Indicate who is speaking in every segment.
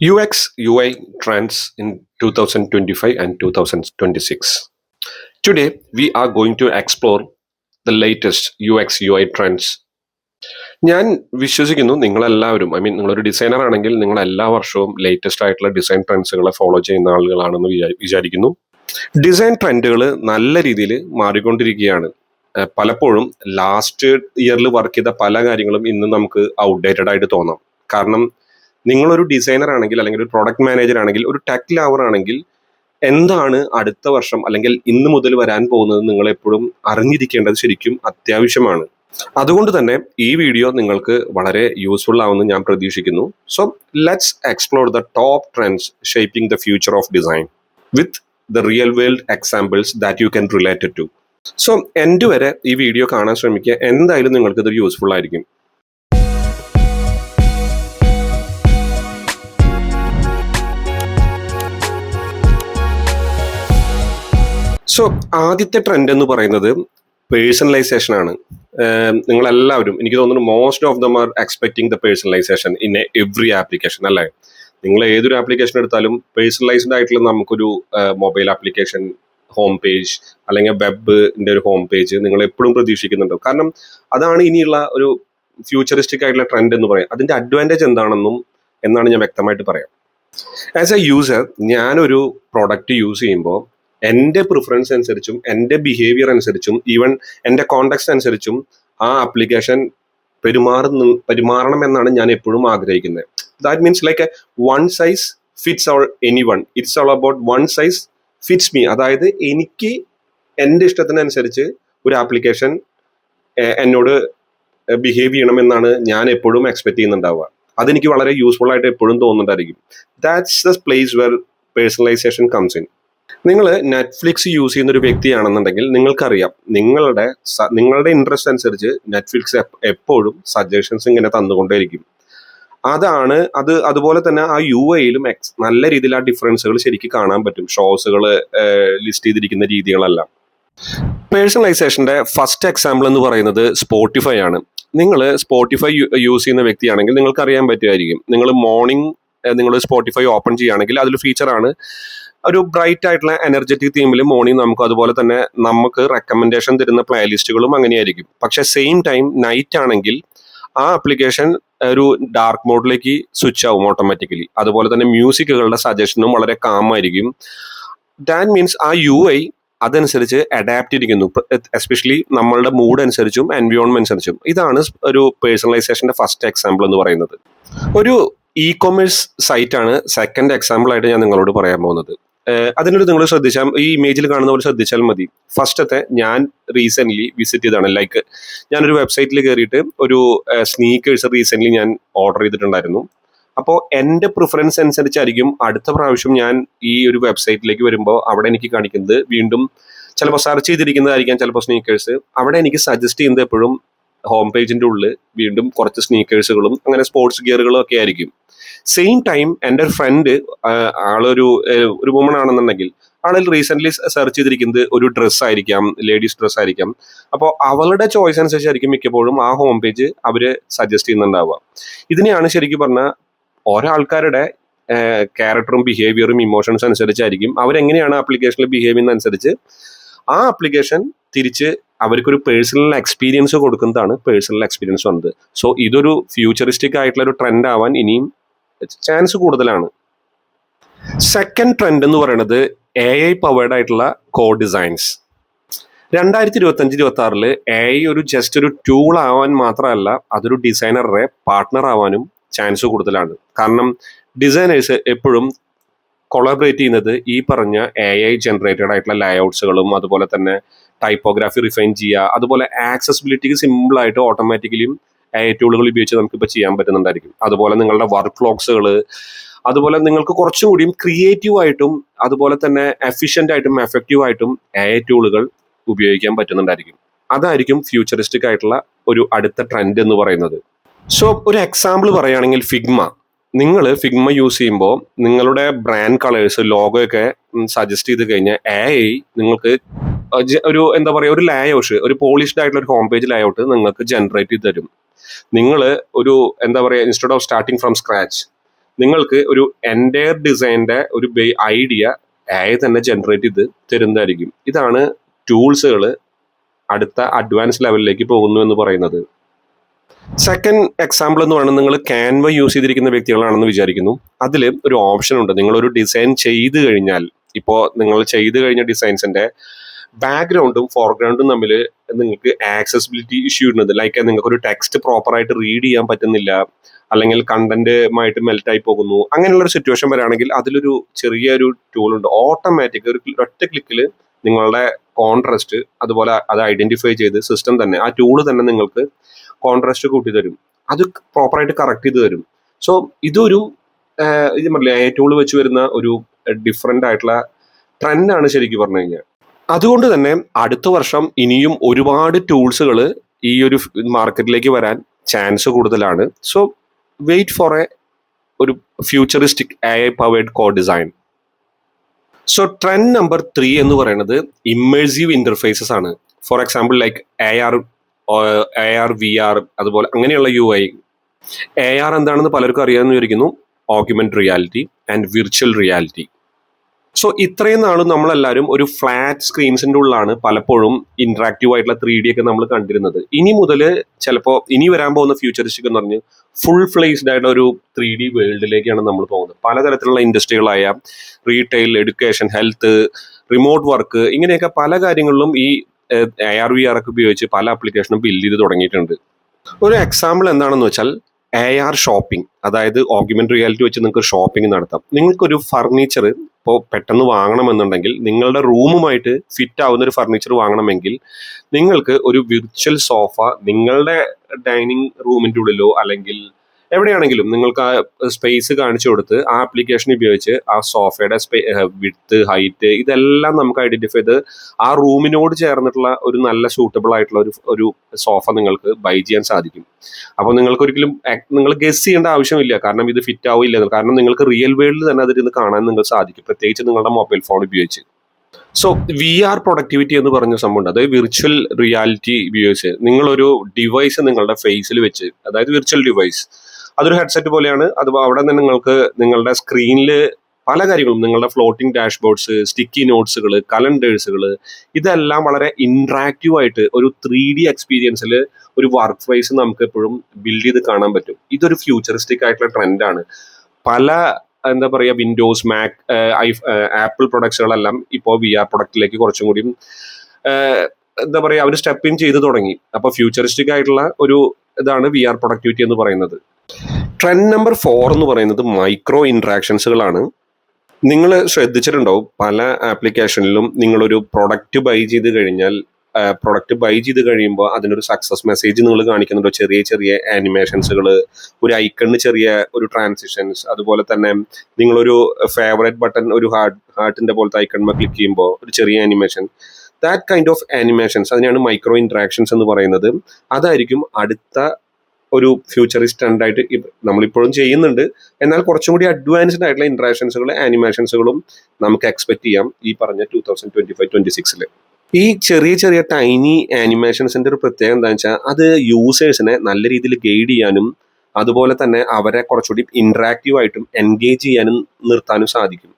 Speaker 1: UX UI trends in 2025 and 2026. Today, we are going to explore the latest UX UI trends. ഞാൻ വിശ്വസിക്കുന്നു നിങ്ങളെല്ലാവരും I mean നിങ്ങളൊരു designer ആണെങ്കിൽ നിങ്ങൾ എല്ലാ വർഷവും ലേറ്റസ്റ്റ് ആയിട്ടുള്ള ഡിസൈൻ ട്രെൻഡ്സുകളെ ഫോളോ ചെയ്യുന്ന ആളുകളാണെന്ന് വിചാ- വിചാരിക്കുന്നു ഡിസൈൻ ട്രെൻഡുകൾ നല്ല രീതിയിൽ മാറിക്കൊണ്ടിരിക്കുകയാണ് പലപ്പോഴും ലാസ്റ്റ് ഇയറിൽ വർക്ക് ചെയ്ത പല കാര്യങ്ങളും ഇന്ന് നമുക്ക് ഔട്ട്ഡേറ്റഡ് ആയിട്ട് തോന്നാം കാരണം നിങ്ങളൊരു ഡിസൈനർ ആണെങ്കിൽ അല്ലെങ്കിൽ ഒരു പ്രൊഡക്റ്റ് മാനേജർ ആണെങ്കിൽ ഒരു ടെക് ലവർ ആണെങ്കിൽ എന്താണ് അടുത്ത വർഷം അല്ലെങ്കിൽ ഇന്ന് മുതൽ വരാൻ പോകുന്നത് നിങ്ങൾ എപ്പോഴും അറിഞ്ഞിരിക്കേണ്ടത് ശരിക്കും അത്യാവശ്യമാണ്. അതുകൊണ്ട് തന്നെ ഈ വീഡിയോ നിങ്ങൾക്ക് വളരെ യൂസ്ഫുൾ ആവുമെന്ന് ഞാൻ പ്രതീക്ഷിക്കുന്നു. So let's explore the top trends shaping the future of design with the real world examples that you can related to so എന്റെ വരെ ഈ വീഡിയോ കാണാൻ ശ്രമിക്കുക. എന്തായാലും നിങ്ങൾക്ക് ഇത് യൂസ്ഫുൾ ആയിരിക്കും. സോ ആദ്യത്തെ ട്രെൻഡ് എന്ന് പറയുന്നത് പേഴ്സണലൈസേഷൻ ആണ്. നിങ്ങൾ എല്ലാവരും എനിക്ക് തോന്നുന്നു most of them are expecting the personalization in every application അല്ലേ? നിങ്ങൾ ഏതൊരു ആപ്ലിക്കേഷൻ എടുത്താലും പേഴ്സണലൈസ്ഡ് ആയിട്ടുള്ള നമുക്കൊരു മൊബൈൽ ആപ്ലിക്കേഷൻ ഹോം പേജ് അല്ലെങ്കിൽ വെബിന്റെ ഒരു ഹോം പേജ് നിങ്ങൾ എപ്പോഴും പ്രതീക്ഷിക്കുന്നുണ്ടോ. കാരണം അതാണ് ഇനിയുള്ള ഒരു ഫ്യൂച്ചറിസ്റ്റിക് ആയിട്ടുള്ള ട്രെൻഡ് എന്ന് പറയാം. അതിന്റെ അഡ്വാന്റേജ് എന്താണെന്നും എന്നാണ് ഞാൻ വ്യക്തമായിട്ട് പറയാം. ആസ് എ യൂസർ ഞാനൊരു പ്രോഡക്റ്റ് യൂസ് ചെയ്യുമ്പോൾ എന്റെ പ്രിഫറൻസ് അനുസരിച്ചും എന്റെ ബിഹേവിയർ അനുസരിച്ചും ഈവൻ എന്റെ കോണ്ടാക്ട്സ് അനുസരിച്ചും ആ ആപ്ലിക്കേഷൻ പെരുമാറുന്നു പെരുമാറണം എന്നാണ് ഞാൻ എപ്പോഴും ആഗ്രഹിക്കുന്നത്. That means like one size fits all any one it's all about one size fits me അതായത് എനിക്ക് എന്റെ ഇഷ്ടത്തിനനുസരിച്ച് ഒരു ആപ്ലിക്കേഷൻ എന്നോട് ബിഹേവ് ചെയ്യണമെന്നാണ് ഞാൻ എപ്പോഴും എക്സ്പെക്ട് ചെയ്യുന്നുണ്ടാവുക. അതെനിക്ക് വളരെ യൂസ്ഫുൾ ആയിട്ട് എപ്പോഴും തോന്നുന്നുണ്ടായിരിക്കും. That's the place where personalization comes in നിങ്ങൾ നെറ്റ്ഫ്ലിക്സ് യൂസ് ചെയ്യുന്ന ഒരു വ്യക്തിയാണെന്നുണ്ടെങ്കിൽ നിങ്ങൾക്കറിയാം. നിങ്ങളുടെ നിങ്ങളുടെ ഇൻട്രസ്റ്റ് അനുസരിച്ച് നെറ്റ്ഫ്ലിക്സ് എപ്പോഴും സജഷൻസ് ഇങ്ങനെ തന്നുകൊണ്ടേയിരിക്കും. അതാണ് അത് അതുപോലെ തന്നെ ആ യു എയിലും എക്സ് നല്ല രീതിയിൽ ആ ഡിഫറൻസുകൾ ശരിക്കും കാണാൻ പറ്റും. ഷോസുകൾ ലിസ്റ്റ് ചെയ്തിരിക്കുന്ന രീതികളെല്ലാം. പേഴ്സണലൈസേഷന്റെ ഫസ്റ്റ് എക്സാമ്പിൾ എന്ന് പറയുന്നത് സ്പോട്ടിഫൈ ആണ്. നിങ്ങൾ സ്പോട്ടിഫൈ യൂസ് ചെയ്യുന്ന വ്യക്തിയാണെങ്കിൽ നിങ്ങൾക്ക് അറിയാൻ പറ്റുമായിരിക്കും നിങ്ങൾ മോർണിംഗ് നിങ്ങൾ സ്പോട്ടിഫൈ ഓപ്പൺ ചെയ്യുകയാണെങ്കിൽ അതിൽ ഫീച്ചറാണ് ഒരു ബ്രൈറ്റ് ആയിട്ടുള്ള എനർജറ്റിക് തീമിൽ മോർണിംഗ് നമുക്ക് അതുപോലെ തന്നെ നമുക്ക് റെക്കമെൻഡേഷൻ തരുന്ന പ്ലേലിസ്റ്റുകളും അങ്ങനെയായിരിക്കും. പക്ഷെ സെയിം ടൈം നൈറ്റ് ആണെങ്കിൽ ആ ആപ്ലിക്കേഷൻ ഒരു ഡാർക്ക് മോഡിലേക്ക് സ്വിച്ച് ആവും ഓട്ടോമാറ്റിക്കലി അതുപോലെ തന്നെ മ്യൂസിക്കുകളുടെ സജഷനും വളരെ കാം ആയിരിക്കും. ദാറ്റ് മീൻസ് ആ യു ഐ അതനുസരിച്ച് അഡാപ്റ്റ് ചെയ്തിരിക്കുന്നു. എസ്പെഷ്യലി നമ്മളുടെ മൂഡ് അനുസരിച്ചും എൻവയോൺമെന്റ് അനുസരിച്ചും. ഇതാണ് ഒരു പേഴ്സണലൈസേഷന്റെ ഫസ്റ്റ് എക്സാമ്പിൾ എന്ന് പറയുന്നത്. ഒരു ഇ കൊമേഴ്സ് സൈറ്റ് ആണ് സെക്കൻഡ് എക്സാമ്പിൾ ആയിട്ട് ഞാൻ നിങ്ങളോട് പറയാൻ പോകുന്നത്. അതിനൊരു നിങ്ങൾ ശ്രദ്ധിച്ചാൽ ഈ ഇമേജിൽ കാണുന്ന പോലെ ശ്രദ്ധിച്ചാൽ മതി. ഫസ്റ്റത്തെ ഞാൻ റീസെന്റ് വിസിറ്റ് ചെയ്താണ് ലൈക്ക് ഞാനൊരു വെബ്സൈറ്റിൽ കയറിയിട്ട് ഒരു സ്നീക്കേഴ്സ് റീസെന്റ് ഞാൻ ഓർഡർ ചെയ്തിട്ടുണ്ടായിരുന്നു. അപ്പോൾ എന്റെ പ്രിഫറൻസ് അനുസരിച്ചായിരിക്കും അടുത്ത പ്രാവശ്യം ഞാൻ ഈ ഒരു വെബ്സൈറ്റിലേക്ക് വരുമ്പോൾ അവിടെ എനിക്ക് കാണിക്കുന്നത് വീണ്ടും ചിലപ്പോൾ സെർച്ച് ചെയ്തിരിക്കുന്നതായിരിക്കാം ചിലപ്പോൾ സ്നീക്കേഴ്സ് അവിടെ എനിക്ക് സജസ്റ്റ് ചെയ്യുന്നത് എപ്പോഴും ഹോം പേജിന്റെ ഉള്ളിൽ വീണ്ടും കുറച്ച് സ്നീക്കേഴ്സുകളും അങ്ങനെ സ്പോർട്സ് ഗിയറുകളും ഒക്കെ ആയിരിക്കും. സെയിം ടൈം എന്റെ ഒരു ഫ്രണ്ട് ആളൊരു ഒരു വുമൺ ആണെന്നുണ്ടെങ്കിൽ ആളിൽ റീസെന്റ് സെർച്ച് ചെയ്തിരിക്കുന്നത് ഒരു ഡ്രസ്സ് ആയിരിക്കാം ലേഡീസ് ഡ്രസ്സ് ആയിരിക്കാം. അപ്പോൾ അവളുടെ ചോയ്സ് അനുസരിച്ചായിരിക്കും മിക്കപ്പോഴും ആ ഹോം പേജ് അവർ സജസ്റ്റ് ചെയ്യുന്നുണ്ടാവുക. ഇതിനെയാണ് ശരിക്കും പറഞ്ഞാൽ ഓരോ ആൾക്കാരുടെ ക്യാരക്ടറും ബിഹേവിയറും ഇമോഷൻസ് അനുസരിച്ചായിരിക്കും അവരെങ്ങനെയാണ് ആപ്ലിക്കേഷനിൽ ബിഹേവ് ചെയ്യുന്ന അനുസരിച്ച് ആ ആപ്ലിക്കേഷൻ തിരിച്ച് അവർക്കൊരു പേഴ്സണൽ എക്സ്പീരിയൻസ് കൊടുക്കുന്നതാണ് പേഴ്സണൽ എക്സ്പീരിയൻസ് വന്നത്. സോ ഇതൊരു ഫ്യൂച്ചറിസ്റ്റിക് ആയിട്ടുള്ള ഒരു ട്രെൻഡ് ആവാൻ ഇനിയും ചാൻസ് കൂടുതലാണ്. സെക്കൻഡ് ട്രെൻഡ് എന്ന് പറയുന്നത് എ ഐ പവേർഡ് ആയിട്ടുള്ള കോ ഡിസൈൻസ് രണ്ടായിരത്തി ഇരുപത്തി അഞ്ച് ഇരുപത്തി ആറിൽ എ ഐ ഒരു ജസ്റ്റ് ഒരു ടൂൾ ആവാൻ മാത്രമല്ല അതൊരു ഡിസൈനറുടെ പാർട്ട്ണർ ആവാനും ചാൻസ് കൂടുതലാണ്. കാരണം ഡിസൈനേഴ്സ് എപ്പോഴും കൊളാബറേറ്റ് ചെയ്യുന്നത് ഈ പറഞ്ഞ എ ഐ ജനറേറ്റഡ് ആയിട്ടുള്ള ലേഔട്ട്സുകളും അതുപോലെ തന്നെ ടൈപ്പോഗ്രാഫി റിഫൈൻ ചെയ്യുക അതുപോലെ ആക്സസിബിലിറ്റിക്ക് സിമ്പിൾ ആയിട്ട് ഓട്ടോമാറ്റിക്കലിയും എ ഐ ടൂളുകൾ ഉപയോഗിച്ച് നമുക്കിപ്പോൾ ചെയ്യാൻ പറ്റുന്നുണ്ടായിരിക്കും. അതുപോലെ നിങ്ങളുടെ വർക്ക് ഫ്ലോക്സുകൾ അതുപോലെ നിങ്ങൾക്ക് കുറച്ചും കൂടിയും ക്രിയേറ്റീവ് ആയിട്ടും അതുപോലെ തന്നെ എഫിഷ്യന്റ് ആയിട്ടും എഫക്റ്റീവ് ആയിട്ടും എ ഐ ടൂളുകൾ ഉപയോഗിക്കാൻ പറ്റുന്നുണ്ടായിരിക്കും. അതായിരിക്കും ഫ്യൂച്ചറിസ്റ്റിക് ആയിട്ടുള്ള ഒരു അടുത്ത ട്രെൻഡ് എന്ന് പറയുന്നത്. സോ ഒരു എക്സാമ്പിൾ പറയുകയാണെങ്കിൽ ഫിഗ്മ നിങ്ങൾ ഫിഗ്മ യൂസ് ചെയ്യുമ്പോൾ നിങ്ങളുടെ ബ്രാൻഡ് കളേഴ്സ് ലോഗോ ഒക്കെ സജസ്റ്റ് ചെയ്ത് കഴിഞ്ഞാൽ എ ഐ നിങ്ങൾക്ക് ഒരു എന്താ പറയുക ഒരു ലേഔട്ട് ഒരു പോളിഷ്ഡ് ആയിട്ടുള്ള ഒരു ഹോം പേജ് ലേഔട്ട് നിങ്ങൾക്ക് ജനറേറ്റ് ചെയ്ത് തരും. നിങ്ങൾ ഒരു എന്താ പറയുക instead of starting from scratch നിങ്ങൾക്ക് ഒരു എന്റയർ ഡിസൈന്റെ ഒരു ഐഡിയ എ തന്നെ ജനറേറ്റ് ചെയ്ത് തരുന്നതായിരിക്കും. ഇതാണ് ടൂൾസുകൾ അടുത്ത അഡ്വാൻസ് ലെവലിലേക്ക് പോകുന്നു എന്ന് പറയുന്നത്. സെക്കൻഡ് എക്സാമ്പിൾ എന്ന് പറയുന്നത് നിങ്ങൾ ക്യാൻവ യൂസ് ചെയ്തിരിക്കുന്ന വ്യക്തികളാണെന്ന് വിചാരിക്കുന്നു. അതിൽ ഒരു ഓപ്ഷൻ ഉണ്ട്. നിങ്ങൾ ഒരു ഡിസൈൻ ചെയ്ത് കഴിഞ്ഞാൽ ഇപ്പോൾ നിങ്ങൾ ചെയ്ത് കഴിഞ്ഞ ഡിസൈൻസിന്റെ ബാക്ക്ഗ്രൗണ്ടും ഫോർഗ്രൗണ്ടും തമ്മിൽ നിങ്ങൾക്ക് ആക്സസിബിലിറ്റി ഇഷ്യൂ ഇടുന്നത് ലൈക്ക് നിങ്ങൾക്ക് ഒരു ടെക്സ്റ്റ് പ്രോപ്പറായിട്ട് റീഡ് ചെയ്യാൻ പറ്റുന്നില്ല അല്ലെങ്കിൽ കണ്ടന്റുമായിട്ട് മെൽറ്റ് ആയി പോകുന്നു അങ്ങനെയുള്ള ഒരു സിറ്റുവേഷൻ വരാണെങ്കിൽ അതിലൊരു ചെറിയൊരു ടൂൾ ഉണ്ട്. ഓട്ടോമാറ്റിക് ഒരു ഒറ്റ ക്ലിക്കിൽ നിങ്ങളുടെ കോൺട്രസ്റ്റ് അതുപോലെ അത് ഐഡന്റിഫൈ ചെയ്ത് സിസ്റ്റം തന്നെ ആ ടൂൾ തന്നെ നിങ്ങൾക്ക് കോൺട്രാസ്റ്റ് കൂട്ടി തരും. അത് പ്രോപ്പറായിട്ട് കറക്റ്റ് ചെയ്ത് തരും. സോ ഇതൊരു ഇത് പറഞ്ഞില്ലേ ഏറ്റവും വെച്ച് വരുന്ന ഒരു ഡിഫറെന്റ് ആയിട്ടുള്ള ട്രെൻഡാണ് ശരിക്കും പറഞ്ഞു കഴിഞ്ഞാൽ. അതുകൊണ്ട് തന്നെ അടുത്ത വർഷം ഇനിയും ഒരുപാട് ടൂൾസുകൾ ഈ ഒരു മാർക്കറ്റിലേക്ക് വരാൻ ചാൻസ് കൂടുതലാണ്. സോ വെയിറ്റ് ഫോർ എ ഒരു futuristic A I powered co design so trend number three എന്ന് പറയുന്നത് ഇമ്മേഴ്സീവ് ഇന്റർഫേസസ് ആണ്. For example like A R A R V R അതുപോലെ അങ്ങനെയുള്ള യു ഐ എ ആർ എന്താണെന്ന് പലർക്കും അറിയാമെന്ന് വിചാരിക്കുന്നു. Augment reality and virtual reality so ഇത്രയും നാളും നമ്മളെല്ലാവരും ഒരു ഫ്ലാറ്റ് സ്ക്രീൻസിന്റെ ഉള്ളിലാണ് പലപ്പോഴും ഇൻട്രാക്റ്റീവ് ആയിട്ടുള്ള ത്രീ ഡി ഒക്കെ നമ്മൾ കണ്ടിരുന്നത്. ഇനി മുതൽ ചിലപ്പോൾ ഇനി വരാൻ പോകുന്ന ഫ്യൂച്ചറിസ്റ്റിക് എന്ന് പറഞ്ഞ് ഫുൾ ഫ്ലേസ്ഡ് ആയിട്ടുള്ള ഒരു ത്രീ ഡി വേൾഡിലേക്കാണ് നമ്മൾ പോകുന്നത്. പലതരത്തിലുള്ള ഇൻഡസ്ട്രികളായ retail education health remote work ഇങ്ങനെയൊക്കെ പല കാര്യങ്ങളിലും ഈ എ ആർ വി ആർ ഒക്കെ ഉപയോഗിച്ച് പല ആപ്ലിക്കേഷനും ബിൽഡ് ചെയ്ത് തുടങ്ങിയിട്ടുണ്ട്. ഒരു എക്സാമ്പിൾ എന്താണെന്ന് വെച്ചാൽ എ ആർ ഷോപ്പിംഗ് അതായത് ഓഗ്യുമെന്റ് റിയാലിറ്റി വെച്ച് നിങ്ങൾക്ക് ഷോപ്പിംഗ് നടത്താം. നിങ്ങൾക്കൊരു ഫർണിച്ചർ ഇപ്പോൾ പെട്ടെന്ന് വാങ്ങണമെന്നുണ്ടെങ്കിൽ നിങ്ങളുടെ റൂമുമായിട്ട് ഫിറ്റ് ആവുന്ന ഒരു ഫർണിച്ചർ വാങ്ങണമെങ്കിൽ നിങ്ങൾക്ക് ഒരു വിർച്വൽ സോഫ നിങ്ങളുടെ ഡൈനിങ് റൂമിന്റെ ഉള്ളിലോ അല്ലെങ്കിൽ എവിടെയാണെങ്കിലും നിങ്ങൾക്ക് ആ സ്പേസ് കാണിച്ചു കൊടുത്ത് ആ ആപ്ലിക്കേഷൻ ഉപയോഗിച്ച് ആ സോഫയുടെ വിഡ്ത്ത് ഹൈറ്റ് ഇതെല്ലാം നമുക്ക് ഐഡന്റിഫൈ ചെയ്ത് ആ റൂമിനോട് ചേർന്നിട്ടുള്ള ഒരു നല്ല സൂട്ടബിൾ ആയിട്ടുള്ള ഒരു ഒരു സോഫ നിങ്ങൾക്ക് ബൈ ചെയ്യാൻ സാധിക്കും. അപ്പോൾ നിങ്ങൾക്ക് ഒരിക്കലും നിങ്ങൾ ഗസ് ചെയ്യേണ്ട ആവശ്യമില്ല. കാരണം ഇത് ഫിറ്റ് ആവില്ല. കാരണം നിങ്ങൾക്ക് റിയൽ വേൾഡിൽ തന്നെ അതിരുന്ന് കാണാൻ നിങ്ങൾക്ക് സാധിക്കും. പ്രത്യേകിച്ച് നിങ്ങളുടെ മൊബൈൽ ഫോൺ ഉപയോഗിച്ച്. സോ വി ആർ പ്രൊഡക്ടിവിറ്റി എന്ന് പറഞ്ഞ സംഭവമുണ്ട് അതായത് വിർച്വൽ റിയാലിറ്റി ഉപയോഗിച്ച് നിങ്ങളൊരു ഡിവൈസ് നിങ്ങളുടെ ഫേസിൽ വെച്ച് അതായത് വിർച്വൽ ഡിവൈസ് അതൊരു ഹെഡ്സെറ്റ് പോലെയാണ്. അത് അവിടെ നിന്ന് നിങ്ങൾക്ക് നിങ്ങളുടെ സ്ക്രീനിൽ പല കാര്യങ്ങളും നിങ്ങളുടെ ഫ്ലോട്ടിംഗ് ഡാഷ്ബോർഡ്സ് സ്റ്റിക്കി നോട്ട്സുകൾ കലണ്ടേഴ്സുകൾ ഇതെല്ലാം വളരെ ഇൻട്രാക്റ്റീവ് ആയിട്ട് ഒരു ത്രീ ഡി എക്സ്പീരിയൻസിൽ ഒരു വർക്ക് പ്ലേസ് നമുക്ക് എപ്പോഴും ബിൽഡ് ചെയ്ത് കാണാൻ പറ്റും. ഇതൊരു ഫ്യൂച്ചറിസ്റ്റിക് ആയിട്ടുള്ള ട്രെൻഡാണ് പല എന്താ പറയുക വിൻഡോസ് മാക് ഐ ആപ്പിൾ പ്രൊഡക്ട്സുകളെല്ലാം ഇപ്പോൾ വി ആർ പ്രൊഡക്റ്റിലേക്ക് കുറച്ചും കൂടിയും എന്താ പറയുക അവർ സ്റ്റെപ്പ് ഇൻ ചെയ്ത് തുടങ്ങി. അപ്പോൾ ഫ്യൂച്ചറിസ്റ്റിക് ആയിട്ടുള്ള ഒരു ഇതാണ് വി ആർ പ്രൊഡക്ടിവിറ്റി എന്ന് പറയുന്നത്. ട്രെൻഡ് നമ്പർ ഫോർ എന്ന് പറയുന്നത് മൈക്രോ ഇൻട്രാക്ഷൻസുകളാണ് നിങ്ങൾ ശ്രദ്ധിച്ചിട്ടുണ്ടാവും പല ആപ്ലിക്കേഷനിലും നിങ്ങളൊരു പ്രൊഡക്റ്റ് ബൈ ചെയ്ത് കഴിഞ്ഞാൽ പ്രൊഡക്റ്റ് ബൈ ചെയ്ത് കഴിയുമ്പോൾ അതിനൊരു സക്സസ് മെസ്സേജ് നിങ്ങൾ കാണിക്കുന്നുണ്ടോ. ചെറിയ ചെറിയ ആനിമേഷൻസുകൾ ഒരു ഐക്കണിന് ചെറിയ ഒരു ട്രാൻസിഷൻസ് അതുപോലെ തന്നെ നിങ്ങളൊരു ഫേവറേറ്റ് ബട്ടൺ ഒരു ഹാർട്ട് ഹാർട്ടിന്റെ പോലത്തെ ഐക്കൺമ ക്ലിക്ക് ചെയ്യുമ്പോൾ ഒരു ചെറിയ animation that kind of animations അതിനാണ് മൈക്രോ ഇൻട്രാക്ഷൻസ് എന്ന് പറയുന്നത്. അതായിരിക്കും അടുത്ത ഒരു ഫ്യൂച്ചറിസ്റ്റ് ട്രെൻഡായിട്ട് നമ്മളിപ്പോഴും ചെയ്യുന്നുണ്ട്. എന്നാൽ കുറച്ചും കൂടി അഡ്വാൻസ്ഡ് ആയിട്ടുള്ള ഇൻട്രാക്ഷൻസുകൾ ആനിമേഷൻസുകളും നമുക്ക് എക്സ്പെക്ട് ചെയ്യാം ഈ പറഞ്ഞ two thousand twenty five twenty സിക്സിൽ ഈ ചെറിയ ചെറിയ ടൈനി ആനിമേഷൻസിന്റെ ഒരു പ്രത്യേകത എന്താണെന്ന് വെച്ചാൽ അത് യൂസേഴ്സിനെ നല്ല രീതിയിൽ ഗൈഡ് ചെയ്യാനും അതുപോലെ തന്നെ അവരെ കുറച്ചുകൂടി ഇൻട്രാക്റ്റീവ് ആയിട്ടും എൻഗേജ് ചെയ്യാനും നിർത്താനും സാധിക്കും.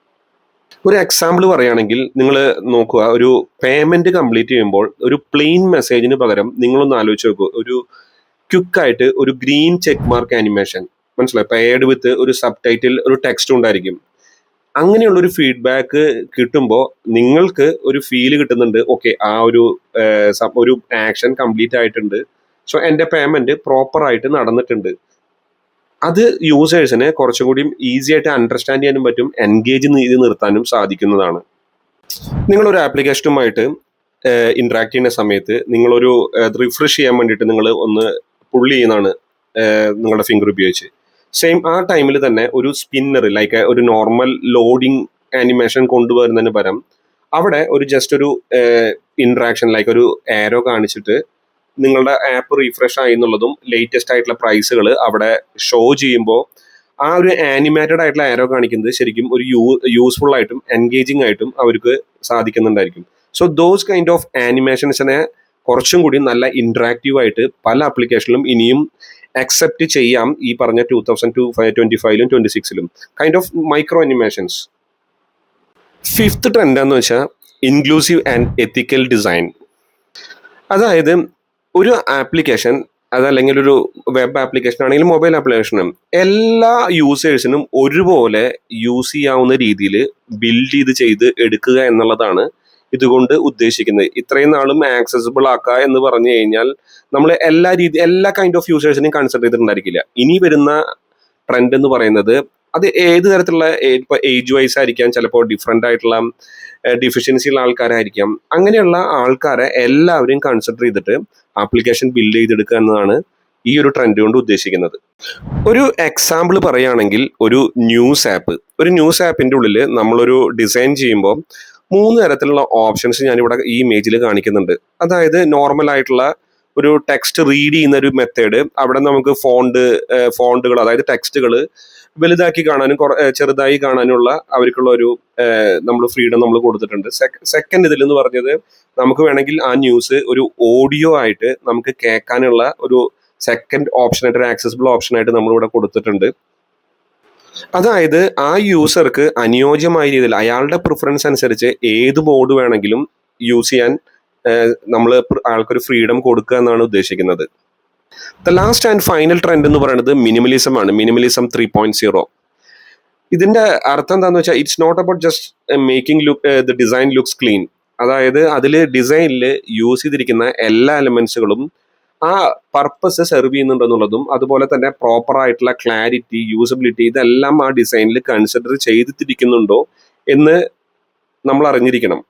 Speaker 1: ഒരു എക്സാമ്പിൾ പറയുകയാണെങ്കിൽ നിങ്ങൾ നോക്കുക ഒരു പേയ്മെന്റ് കംപ്ലീറ്റ് ചെയ്യുമ്പോൾ ഒരു പ്ലെയിൻ മെസ്സേജിന് പകരം നിങ്ങളൊന്ന് ആലോചിച്ച് നോക്കൂ. ഒരു ക്വിക്കായിട്ട് ഒരു ഗ്രീൻ ചെക്ക് മാർക്ക് ആനിമേഷൻ മനസ്സിലായി? പേഡ് വിത്ത് ഒരു സബ് ടൈറ്റിൽ ഒരു ടെക്സ്റ്റ് ഉണ്ടായിരിക്കും. അങ്ങനെയുള്ള ഒരു ഫീഡ്ബാക്ക് കിട്ടുമ്പോൾ നിങ്ങൾക്ക് ഒരു ഫീൽ കിട്ടുന്നുണ്ട്. ഓക്കെ ആ ഒരു ഒരു ആക്ഷൻ കംപ്ലീറ്റ് ആയിട്ടുണ്ട്. സോ എന്റെ പേയ്മെന്റ് പ്രോപ്പർ ആയിട്ട് നടന്നിട്ടുണ്ട്. അത് യൂസേഴ്സിനെ കുറച്ചും കൂടി ഈസി ആയിട്ട് അണ്ടർസ്റ്റാൻഡ് ചെയ്യാനും പറ്റും എൻഗേജ് ചെയ്ത് നിർത്താനും സാധിക്കുന്നതാണ്. നിങ്ങളൊരു ആപ്ലിക്കേഷനുമായിട്ട് ഇൻട്രാക്ട് ചെയ്യുന്ന സമയത്ത് നിങ്ങളൊരു റിഫ്രഷ് ചെയ്യാൻ വേണ്ടിയിട്ട് നിങ്ങൾ ഒന്ന് പുള്ളി ചെയ്യുന്നതാണ് നിങ്ങളുടെ ഫിംഗർ ഉപയോഗിച്ച്. സെയിം ആ ടൈമിൽ തന്നെ ഒരു സ്പിന്നർ ലൈക്ക് ഒരു നോർമൽ ലോഡിംഗ് ആനിമേഷൻ കൊണ്ടുവരുന്നതിന് പകരം അവിടെ ഒരു ജസ്റ്റ് ഒരു ഇൻട്രാക്ഷൻ ലൈക്ക് ഒരു ആരോ കാണിച്ചിട്ട് നിങ്ങളുടെ ആപ്പ് റീഫ്രഷ് ആയി എന്നുള്ളതും ലേറ്റസ്റ്റ് ആയിട്ടുള്ള പ്രൈസുകൾ അവിടെ ഷോ ചെയ്യുമ്പോൾ ആ ഒരു ആനിമേറ്റഡ് ആയിട്ടുള്ള ആരോ കാണിക്കുന്നത് ശരിക്കും ഒരു യൂ യൂസ്ഫുൾ ആയിട്ടും എൻഗേജിങ് ആയിട്ടും അവർക്ക് സാധിക്കുന്നുണ്ടായിരിക്കും. സോ ദോസ് കൈൻഡ് ഓഫ് ആനിമേഷൻസിനെ കുറച്ചും കൂടി നല്ല ഇൻട്രാക്റ്റീവ് ആയിട്ട് പല ആപ്ലിക്കേഷനിലും ഇനിയും അക്സെപ്റ്റ് ചെയ്യാം ഈ പറഞ്ഞ ടൂ തൗസൻഡ് ടു ട്വന്റി ഫൈവിലും twenty സിക്സിലും kind of micro animations fifth trend എന്ന് വെച്ചാൽ ഇൻക്ലൂസീവ് ആൻഡ് എത്തിക്കൽ ഡിസൈൻ അതായത് ഒരു ആപ്ലിക്കേഷൻ അതല്ലെങ്കിൽ ഒരു വെബ് ആപ്ലിക്കേഷൻ ആണെങ്കിലും മൊബൈൽ ആപ്ലിക്കേഷനും എല്ലാ യൂസേഴ്സിനും ഒരുപോലെ യൂസ് ചെയ്യാവുന്ന രീതിയിൽ ബിൽഡ് ചെയ്ത് ചെയ്ത് എടുക്കുക എന്നുള്ളതാണ് ഇതുകൊണ്ട് ഉദ്ദേശിക്കുന്നത്. ഇത്രയും നാളും ആക്സസിബിൾ ആക്കുക എന്ന് പറഞ്ഞു കഴിഞ്ഞാൽ നമ്മൾ എല്ലാ രീതി എല്ലാ കൈൻഡ് ഓഫ് യൂസേഴ്സിനെയും കൺസിഡർ ചെയ്തിട്ടുണ്ടായിരിക്കില്ല. ഇനി വരുന്ന ട്രെൻഡ് എന്ന് പറയുന്നത് അത് ഏത് തരത്തിലുള്ള ഇപ്പൊ ഏജ് വൈസ് ആയിരിക്കാം ചിലപ്പോൾ ഡിഫറെന്റ് ആയിട്ടുള്ള ഡിഫിഷ്യൻസി ഉള്ള ആൾക്കാരായിരിക്കാം. അങ്ങനെയുള്ള ആൾക്കാരെ എല്ലാവരും കൺസിഡർ ചെയ്തിട്ട് ആപ്ലിക്കേഷൻ ബിൽഡ് ചെയ്തെടുക്കുക എന്നതാണ് ഈ ഒരു ട്രെൻഡ് കൊണ്ട് ഉദ്ദേശിക്കുന്നത്. ഒരു എക്സാമ്പിൾ പറയുകയാണെങ്കിൽ ഒരു ന്യൂസ് ആപ്പ് ഒരു ന്യൂസ് ആപ്പിന്റെ ഉള്ളിൽ നമ്മളൊരു ഡിസൈൻ ചെയ്യുമ്പോൾ മൂന്ന് തരത്തിലുള്ള ഓപ്ഷൻസ് ഞാനിവിടെ ഈ ഇമേജിൽ കാണിക്കുന്നുണ്ട്. അതായത് നോർമൽ ആയിട്ടുള്ള ഒരു ടെക്സ്റ്റ് റീഡ് ചെയ്യുന്ന ഒരു മെത്തേഡ് അവിടെ നമുക്ക് ഫോണ്ട് ഫോണ്ടുകൾ അതായത് ടെക്സ്റ്റുകൾ വലുതാക്കി കാണാനും ചെറുതായി കാണാനുള്ള അവർക്കുള്ള ഒരു നമ്മൾ ഫ്രീഡം നമ്മൾ കൊടുത്തിട്ടുണ്ട്. സെക്കൻഡ് ഇതിൽ എന്ന് പറഞ്ഞത് നമുക്ക് വേണമെങ്കിൽ ആ ന്യൂസ് ഒരു ഓഡിയോ ആയിട്ട് നമുക്ക് കേൾക്കാനുള്ള ഒരു സെക്കൻഡ് ഓപ്ഷൻ ആയിട്ട് ഒരു ആക്സസിബിൾ ഓപ്ഷൻ ആയിട്ട് നമ്മളിവിടെ കൊടുത്തിട്ടുണ്ട്. അതായത് ആ യൂസർക്ക് അനുയോജ്യമായ രീതിയിൽ അയാളുടെ പ്രിഫറൻസ് അനുസരിച്ച് ഏത് മോഡ് വേണമെങ്കിലും യൂസ് ചെയ്യാൻ നമ്മൾ ആൾക്കൊരു ഫ്രീഡം കൊടുക്കുക എന്നാണ് ഉദ്ദേശിക്കുന്നത്. The last and final trend എന്ന് പറയുന്നത് മിനിമലിസം ആണ്. മിനിമലിസം ത്രീ പോയിന്റ് സീറോ ഇതിന്റെ അർത്ഥം എന്താന്ന് വെച്ചാൽ it's not about just making look the design looks clean അതായത് അതിൽ ഡിസൈനിൽ യൂസ് ചെയ്തിരിക്കുന്ന എല്ലാ എലമെന്റ്സുകളും ആ പർപ്പസ് സെർവ് ചെയ്യുന്നുണ്ടെന്നുള്ളതും അതുപോലെ തന്നെ പ്രോപ്പർ ആയിട്ടുള്ള ക്ലാരിറ്റി യൂസബിലിറ്റി ഇതെല്ലാം ആ ഡിസൈനിൽ കൺസിഡർ ചെയ്തിട്ടിരിക്കുന്നുണ്ടോ എന്ന് നമ്മൾ അറിഞ്ഞിരിക്കണം.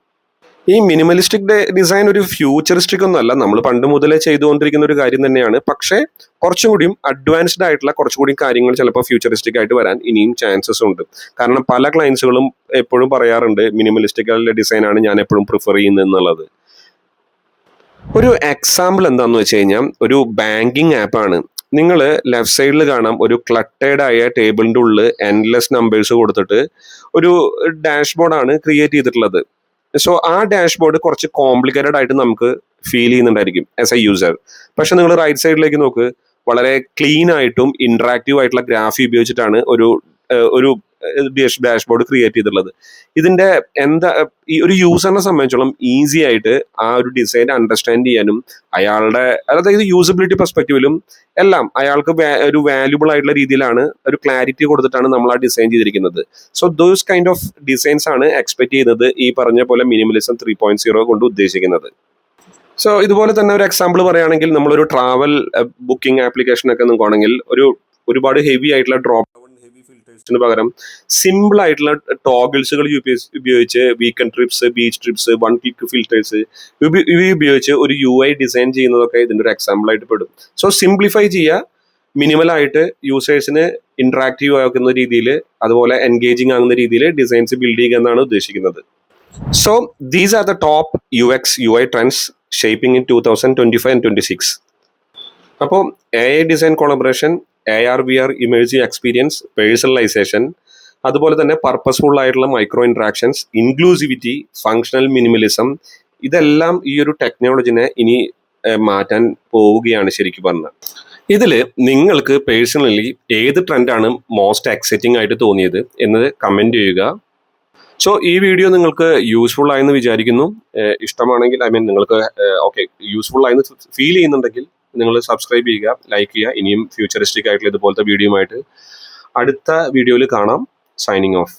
Speaker 1: ഈ മിനിമലിസ്റ്റിക് ഡിസൈൻ ഒരു ഫ്യൂച്ചറിസ്റ്റിക് ഒന്നും അല്ല. നമ്മൾ പണ്ട് മുതലേ ചെയ്തുകൊണ്ടിരിക്കുന്ന ഒരു കാര്യം തന്നെയാണ്. പക്ഷേ കുറച്ചും കൂടിയും അഡ്വാൻസ്ഡ് ആയിട്ടുള്ള കുറച്ചും കൂടി കാര്യങ്ങൾ ചിലപ്പോൾ ഫ്യൂച്ചറിസ്റ്റിക് ആയിട്ട് വരാൻ ഇനിയും ചാൻസസ് ഉണ്ട്. കാരണം പല ക്ലയൻസുകളും എപ്പോഴും പറയാറുണ്ട് മിനിമലിസ്റ്റിക് ഡിസൈനാണ് ഞാൻ എപ്പോഴും പ്രിഫർ ചെയ്യുന്നത് എന്നുള്ളത്. ഒരു എക്സാമ്പിൾ എന്താണെന്ന് വെച്ച് കഴിഞ്ഞാൽ ഒരു ബാങ്കിങ് ആപ്പാണ് നിങ്ങൾ ലെഫ്റ്റ് സൈഡിൽ കാണാം ഒരു ക്ലട്ടേഡ് ആയ ടേബിളിന്റെ ഉള്ളിൽ എൻലെസ് നമ്പേഴ്സ് കൊടുത്തിട്ട് ഒരു ഡാഷ്ബോർഡാണ് ക്രിയേറ്റ് ചെയ്തിട്ടുള്ളത്. സോ ആ ഡാഷ്ബോർഡ് കുറച്ച് കോംപ്ലിക്കേറ്റഡ് ആയിട്ട് നമുക്ക് ഫീൽ ചെയ്യുന്നുണ്ടായിരിക്കും ആസ് എ യൂസർ പക്ഷെ നിങ്ങൾ റൈറ്റ് സൈഡിലേക്ക് നോക്ക് വളരെ ക്ലീൻ ആയിട്ടും ഇന്ററാക്റ്റീവ് ആയിട്ടുള്ള ഗ്രാഫി ഉപയോഗിച്ചിട്ടാണ് ഒരു ഒരു ഡാഷ്ബോർഡ് ക്രിയേറ്റ് ചെയ്തിട്ടുള്ളത്. ഇതിന്റെ എന്താ ഈ ഒരു യൂസറിനെ സംബന്ധിച്ചോളം ഈസി ആയിട്ട് ആ ഒരു ഡിസൈൻ അണ്ടർസ്റ്റാൻഡ് ചെയ്യാനും അയാളുടെ അതായത് യൂസബിലിറ്റി പെർസ്പെക്റ്റീവിലും എല്ലാം അയാൾക്ക് ഒരു വാല്യുബിൾ ആയിട്ടുള്ള രീതിയിലാണ് ഒരു ക്ലാരിറ്റി കൊടുത്തിട്ടാണ് നമ്മൾ ആ ഡിസൈൻ ചെയ്തിരിക്കുന്നത്. So those kind of designs ആണ് എക്സ്പെക്ട് ചെയ്യുന്നത് ഈ പറഞ്ഞ പോലെ മിനിമലിസം ത്രീ പോയിന്റ് സീറോ കൊണ്ട് ഉദ്ദേശിക്കുന്നത്. സോ ഇതുപോലെ തന്നെ ഒരു എക്സാമ്പിൾ പറയുകയാണെങ്കിൽ നമ്മളൊരു ട്രാവൽ ബുക്കിംഗ് ആപ്ലിക്കേഷൻ ഒക്കെ നോക്കുകയാണെങ്കിൽ ഒരു ഒരുപാട് ഹെവി ആയിട്ടുള്ള ഡ്രോപ്പ് ഹെവി പകരം സിമ്പിൾ ആയിട്ടുള്ള ടോഗിൾസുകൾ ഉപയോഗിച്ച് weekend trips beach trips one click filters ഇവ ഉപയോഗിച്ച് ഒരു യു ഐ ഡിസൈൻ ചെയ്യുന്നതൊക്കെ ഇതിന്റെ ഒരു എക്സാമ്പിൾ ആയിട്ട് പെടും. സോ സിംപ്ലിഫൈ ചെയ്യുക. മിനിമൽ ആയിട്ട് യൂസേഴ്സിന് ഇന്ററാക്റ്റീവ് ആക്കുന്ന രീതിയിൽ അതുപോലെ എൻഗേജിങ് ആകുന്ന രീതിയിൽ ഡിസൈൻസ് ബിൽഡ് ചെയ്യുക എന്നാണ് ഉദ്ദേശിക്കുന്നത്. So these are the top U X U I trends shaping in two thousand twenty five and twenty six അപ്പോൾ A I design collaboration A R V R immersive experience personalization അതുപോലെ തന്നെ purposeful ആയിട്ടുള്ള micro interactions inclusivity functional minimalism ഇതെല്ലാം ഈ ഒരു ടെക്നോളജിനെ ഇനി മാറ്റാൻ പോവുകയാണ് ശരിക്കും പറഞ്ഞാൽ. ഇതിൽ നിങ്ങൾക്ക് പേഴ്സണലി ഏത് ട്രെൻഡാണ് മോസ്റ്റ് എക്സൈറ്റിംഗ് ആയിട്ട് തോന്നിയത് എന്നത് കമന്റ് ചെയ്യുക. സോ ഈ വീഡിയോ നിങ്ങൾക്ക് യൂസ്ഫുൾ ആയെന്ന് വിചാരിക്കുന്നു. ഇഷ്ടമാണെങ്കിൽ ഐ മീൻ നിങ്ങൾക്ക് ഓക്കെ യൂസ്ഫുൾ ആയെന്ന് ഫീൽ ചെയ്യുന്നുണ്ടെങ്കിൽ നിങ്ങൾ സബ്സ്ക്രൈബ് ചെയ്യുക ലൈക്ക് ചെയ്യുക. ഇനിയും ഫ്യൂച്ചറിസ്റ്റിക് ആയിട്ടുള്ള ഇതുപോലത്തെ വീഡിയോ ആയിട്ട് അടുത്ത വീഡിയോയിൽ കാണാം. Signing off